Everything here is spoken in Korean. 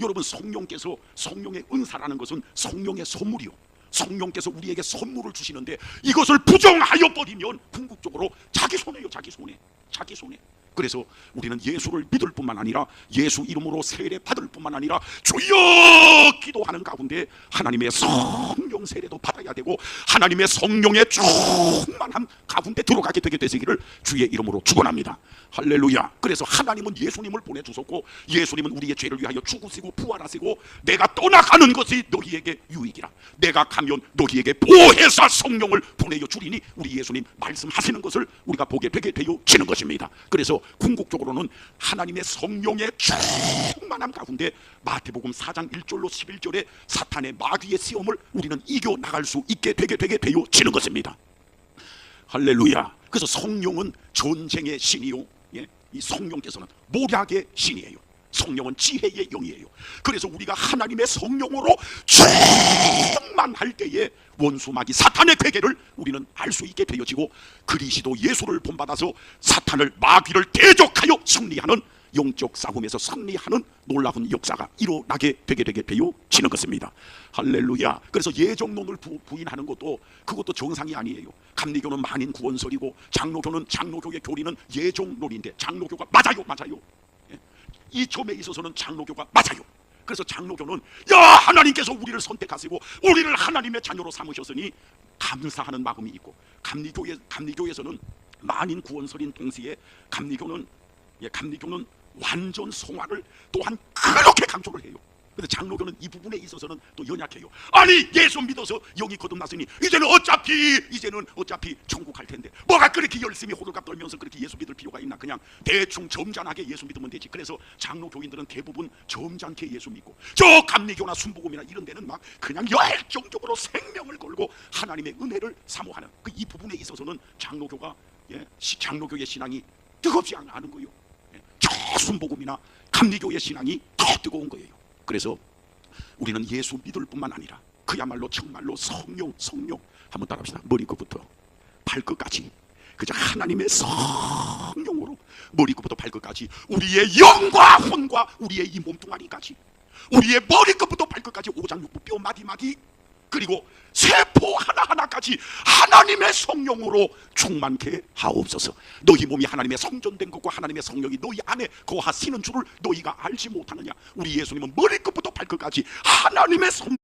여러분 성령께서 성령의 은사라는 것은 성령의 선물이요. 성령께서 우리에게 선물을 주시는데 이것을 부정하여 버리면 궁극적으로 자기 손해요, 자기 손해, 자기 손해. 그래서 우리는 예수를 믿을 뿐만 아니라 예수 이름으로 세례 받을 뿐만 아니라 주여 기도하는 가운데 하나님의 성령 세례도 받아야 되고 하나님의 성령의 충만함 가운데 들어가게 되게 되시기를 주의 이름으로 축원합니다. 할렐루야. 그래서 하나님은 예수님을 보내 주셨고 예수님은 우리의 죄를 위하여 죽으시고 부활하시고 내가 떠나가는 것이 너희에게 유익이라. 내가 가면 너희에게 보혜사 성령을 보내어 주리니 우리 예수님 말씀하시는 것을 우리가 보게 되게 되어 지는 것입니다. 그래서 궁극적으로는 하나님의 성령의 충만함 가운데 마태복음 4장 1절로 11절에 사탄의 마귀의 시험을 우리는 이겨 나갈 수 있게 되게 되게 되어 지는 것입니다. 할렐루야. 그래서 성령은 전쟁의 신이요. 예, 이 성령께서는 모략의 신이에요. 성령은 지혜의 영이에요. 그래서 우리가 하나님의 성령으로 충만할 때에 원수마귀 사탄의 괴계를 우리는 알 수 있게 되어지고 그리스도 예수를 본받아서 사탄을 마귀를 대적하여 승리하는 영적 싸움에서 승리하는 놀라운 역사가 일어나게 되게 되게 되어지는 것입니다. 할렐루야. 그래서 예정론을 부, 부인하는 것도 그것도 정상이 아니에요. 감리교는 만인 구원설이고 장로교는 장로교의 교리는 예정론인데 장로교가 맞아요, 맞아요. 예. 이 점에 있어서는 장로교가 맞아요. 그래서 장로교는 야 하나님께서 우리를 선택하시고 우리를 하나님의 자녀로 삼으셨으니 감사하는 마음이 있고 감리교에 감리교에서는 만인 구원설인 동시에 감리교는 예, 감리교는 완전 성화를 또한 그렇게 강조를 해요. 근데 장로교는 이 부분에 있어서는 또 연약해요. 아니 예수 믿어서 영이 거듭났으니 이제는 어차피 이제는 어차피 천국 갈 텐데 뭐가 그렇게 열심히 호들갑 떨면서 그렇게 예수 믿을 필요가 있나? 그냥 대충 점잖하게 예수 믿으면 되지. 그래서 장로교인들은 대부분 점잖게 예수 믿고 저 감리교나 순복음이나 이런 데는 막 그냥 열정적으로 생명을 걸고 하나님의 은혜를 사모하는 그 이 부분에 있어서는 장로교가 예, 시- 장로교의 신앙이 뜨겁지 않은 거예요. 예, 저 순복음이나 감리교의 신앙이 더 뜨거운 거예요. 그래서 우리는 예수 믿을 뿐만 아니라 그야말로 정말로 성령 성령. 한번 따라합시다. 머리끝부터. 발끝까지. 그저 하나님의 성령으로 머리끝부터 발끝까지. 우리의 영과 혼과 우리의 이 몸뚱아리까지. 우리의 머리끝부터 발끝까지. 오장육부 뼈 마디마디 그리고 세포 하나하나까지 하나님의 성령으로 충만케 하옵소서. 너희 몸이 하나님의 성전된 것과 하나님의 성령이 너희 안에 거하시는 줄을 너희가 알지 못하느냐? 우리 예수님은 머리끝부터 발끝까지 하나님의 성